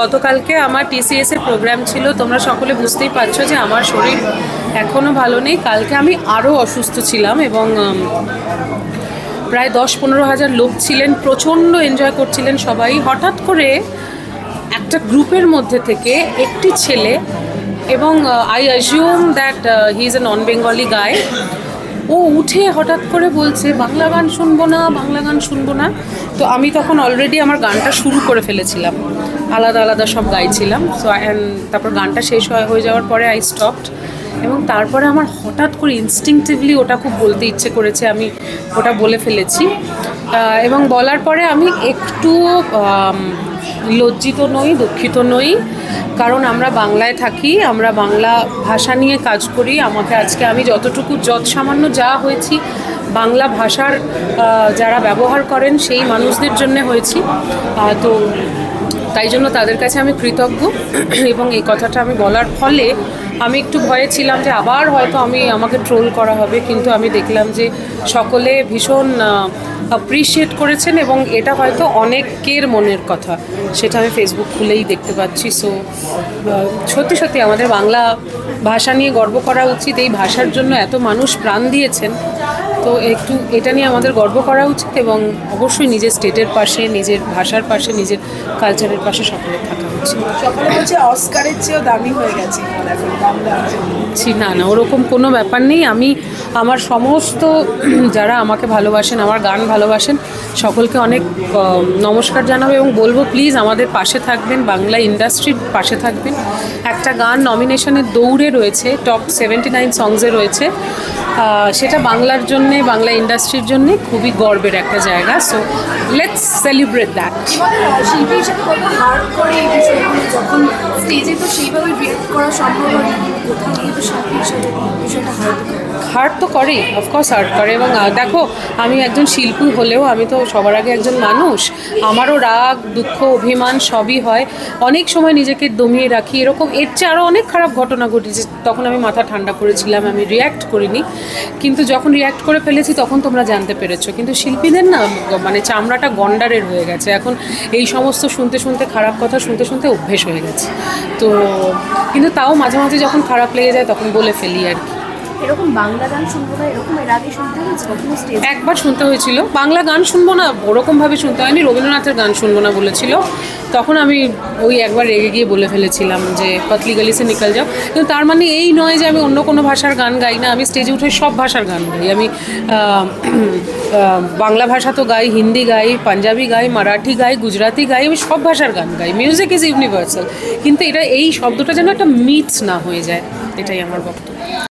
গতকালকে আমার টিসিএস এর প্রোগ্রাম ছিল। তোমরা সকলে বুঝতেই পারছ যে আমার শরীর এখনও ভালো নেই। কালকে আমি আরও অসুস্থ ছিলাম এবং প্রায় দশ পনেরো হাজার লোক ছিলেন, প্রচণ্ড এনজয় করছিলেন সবাই। হঠাৎ করে একটা গ্রুপের মধ্যে থেকে একটি ছেলে এবং I assume that he is a non Bengali guy ও উঠে হঠাৎ করে বলছে, বাংলা গান শুনব না, বাংলা গান শুনব না। তো আমি তখন অলরেডি আমার গানটা শুরু করে ফেলেছিলাম। আলাদা আলাদা সব গাইছিলাম। সো অ্যান্ড তারপর গানটা শেষ হয়ে হয়ে যাওয়ার পরে আই স্টপড এবং তারপরে আমার হঠাৎ করে ইনস্টিংটিভলি ওটা খুব বলতে ইচ্ছে করেছে, আমি ওটা বলে ফেলেছি। এবং বলার পরে আমি একটু লজ্জিত নই, দুঃখিত নই। কারণ আমরা বাংলায় থাকি, আমরা বাংলা ভাষা নিয়ে কাজ করি। আমাকে আজকে আমি যতটুকু যত সামান্য যা হয়েছি, বাংলা ভাষার যারা ব্যবহার করেন, সেই মানুষদের জন্য হয়েছি। তো তাই জন্য তাদের কাছে আমি কৃতজ্ঞ। এবং এই কথাটা আমি বলার ফলে আমি একটু ভয়ে ছিলাম যে আবার হয়তো আমি আমাকে ট্রোল করা হবে। কিন্তু আমি দেখলাম যে সকলে ভীষণ অ্যাপ্রিসিয়েট করেছেন এবং এটা হয়তো অনেকের মনের কথা। সেটা আমি ফেসবুক খুলেই দেখতে পাচ্ছি। সো সত্যি সত্যি আমাদের বাংলা ভাষা নিয়ে গর্ব করা উচিত। এই ভাষার জন্য এত মানুষ প্রাণ দিয়েছেন। তো একটু এটা নিয়ে আমাদের গর্ব করা উচিত এবং অবশ্যই নিজের স্টেটের পাশে, নিজের ভাষার পাশে, নিজের কালচারের পাশে সকলের থাকা উচিত সকলে অস্কারের চেয়েও দামি হয়ে গেছে। ছি না না ওরকম কোনো ব্যাপার নেই। আমি আমার সমস্ত যারা আমাকে ভালোবাসেন আমার গান ভালোবাসেন সকলকে অনেক নমস্কার জানাব এবং বলব প্লিজ আমাদের পাশে থাকবেন বাংলা ইন্ডাস্ট্রির পাশে থাকবেন। একটা গান নমিনেশনের দৌড়ে রয়েছে টপ সেভেন্টি নাইন সংসে রয়েছে। সেটা বাংলার জন্যে বাংলা ইন্ডাস্ট্রির জন্যে খুবই গর্বের একটা জায়গা। So let's celebrate that hard করে এই বিষয়গুলো যখন স্টেজে তো সেইভাবে রিয়েক্ট করা সম্ভব হয় না কোথাও কিন্তু শিল্পী হিসেবে বিষয়টা হার্ড হার্ট তো করেই অফকোর্স হার্ট করে এবং দেখো, আমি একজন শিল্পী হলেও আমি তো সবার আগে একজন মানুষ। আমারও রাগ, দুঃখ, অভিমান সবই হয়। অনেক সময় নিজেকে দমিয়ে রাখি। এরকম এর চেয়ে আরও অনেক খারাপ ঘটনা ঘটেছে। তখন আমি মাথা ঠান্ডা করেছিলাম, আমি রিয়্যাক্ট করিনি। কিন্তু যখন রিয়্যাক্ট করে ফেলেছি, তখন তোমরা জানতে পেরেছ। কিন্তু শিল্পীদের না মানে চামড়াটা গন্ডারের হয়ে গেছে। এখন এই সমস্ত শুনতে শুনতে খারাপ কথা শুনতে শুনতে অভ্যেস হয়ে গেছে। তো, কিন্তু তাও মাঝে মাঝে যখন খারাপ লেগে যায়, তখন বলে ফেলি আর কি। এরকম বাংলা গান শুনব না, এরকম এর আগে শুনতে হয়েছে? একবার শুনতে হয়েছিল। বাংলা গান শুনব না ওরকমভাবে শুনতে হয়নি। রবীন্দ্রনাথের গান শুনব না বলেছিল। তখন আমি ওই একবার রেগে গিয়ে বলে ফেলেছিলাম যে, পতলি গলি সে নিকাল যাও। কিন্তু তার মানে এই নয় যে আমি অন্য কোনো ভাষার গান গাই না। আমি স্টেজে উঠে সব ভাষার গান গাই। আমি বাংলা ভাষা তো গাই, হিন্দি গাই, পাঞ্জাবি গাই, মারাঠি গাই গুজরাতি গাই, আমি সব ভাষার গান গাই। মিউজিক ইজ ইউনিভার্সাল কিন্তু এটা, এই শব্দটা যেন একটা মিথ না হয়ে যায়। এটাই আমার বক্তব্য।